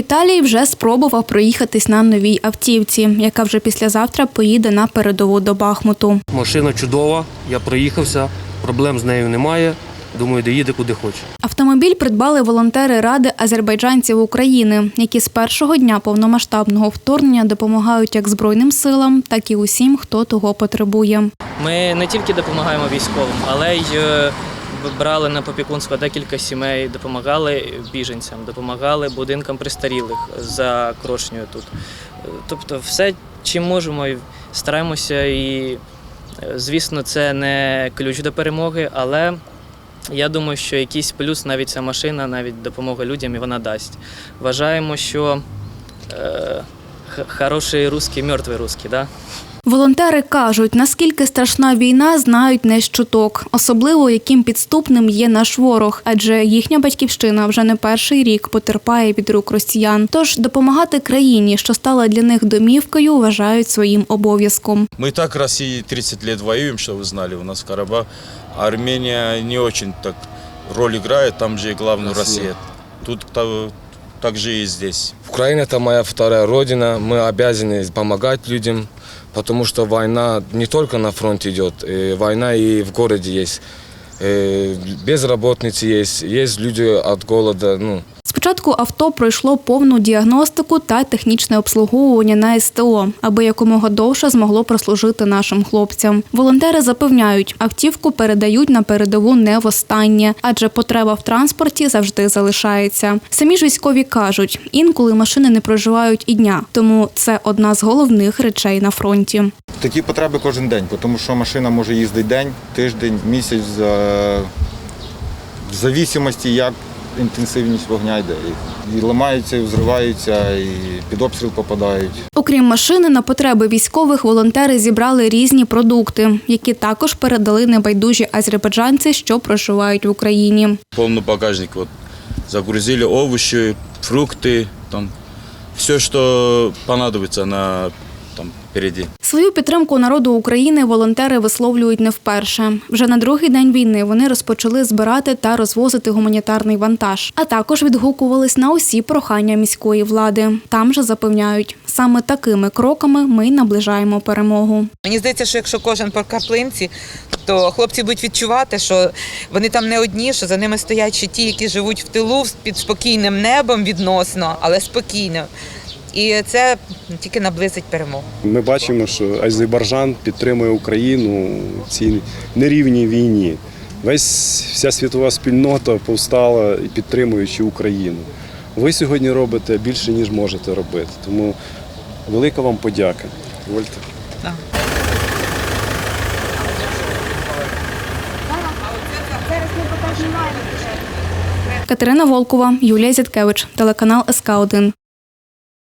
Віталій вже спробував проїхатись на новій автівці, яка вже післязавтра поїде на передову до Бахмуту. Машина чудова, я проїхався, проблем з нею немає. Думаю, доїде куди хоче. Автомобіль придбали волонтери Ради азербайджанців України, які з першого дня повномасштабного вторгнення допомагають як Збройним силам, так і усім, хто того потребує. Ми не тільки допомагаємо військовим, але й е, брали на попікунство декілька сімей, допомагали біженцям, допомагали будинкам престарілих за Крошнею тут. Тобто, все, чим можемо, стараємося. І, е, звісно, це не ключ до перемоги, але я думаю, що якийсь плюс навіть ця машина, навіть допомога людям і вона дасть. Вважаємо, що е, хороший русський, мертвий русський, да? Волонтери кажуть, наскільки страшна війна, знають не з чуток, особливо яким підступним є наш ворог, адже їхня батьківщина вже не перший рік потерпає від рук росіян. Тож допомагати країні, що стала для них домівкою, вважають своїм обов'язком. Мы и так в России 30 лет воюем, что вы знали, у нас Карабах. А Армения не очень так роль играет, там же главная Россия. Тут та- так же и здесь. Украина – это моя вторая родина. Мы обязаны помогать людям, потому что война не только на фронте идет, э, война и в городе есть. Э, Безработницы есть, есть люди от голода. Ну, Спочатку авто пройшло повну діагностику та технічне обслуговування на СТО, аби якомога довше змогло прослужити нашим хлопцям. Волонтери запевняють, автівку передають на передову не востаннє, адже потреба в транспорті завжди залишається. Самі ж військові кажуть, інколи машини не проживають і дня, тому це одна з головних речей на фронті. Такі потреби кожен день, тому що машина може їздити день, тиждень, місяць в зависимості, як інтенсивність вогня йде. І, і ламаються, і взриваються, і під обстріл попадають. Окрім машини, на потреби військових волонтери зібрали різні продукти, які також передали небайдужі азербайджанці, що проживають в Україні. Полный багажник вот загрузили овощи, фрукты, там все, что понадобится на там впереди. Свою підтримку народу України волонтери висловлюють не вперше. Вже на другий день війни вони розпочали збирати та розвозити гуманітарний вантаж, а також відгукувались на усі прохання міської влади. Там же запевняють, саме такими кроками ми й наближаємо перемогу. Мені здається, що якщо кожен по каплинці, то хлопці будуть відчувати, що вони там не одні, що за ними стоять ще ті, які живуть в тилу під спокійним небом відносно, але спокійно. І це тільки наблизить перемогу. Ми бачимо, що Азербайджан підтримує Україну в цій нерівній війні. Весь вся світова спільнота повстала і підтримуючи Україну. Ви сьогодні робите більше, ніж можете робити. Тому велика вам подяка. Вольте. Катерина Волкова, Юлія Зяткевич, телеканал СК 1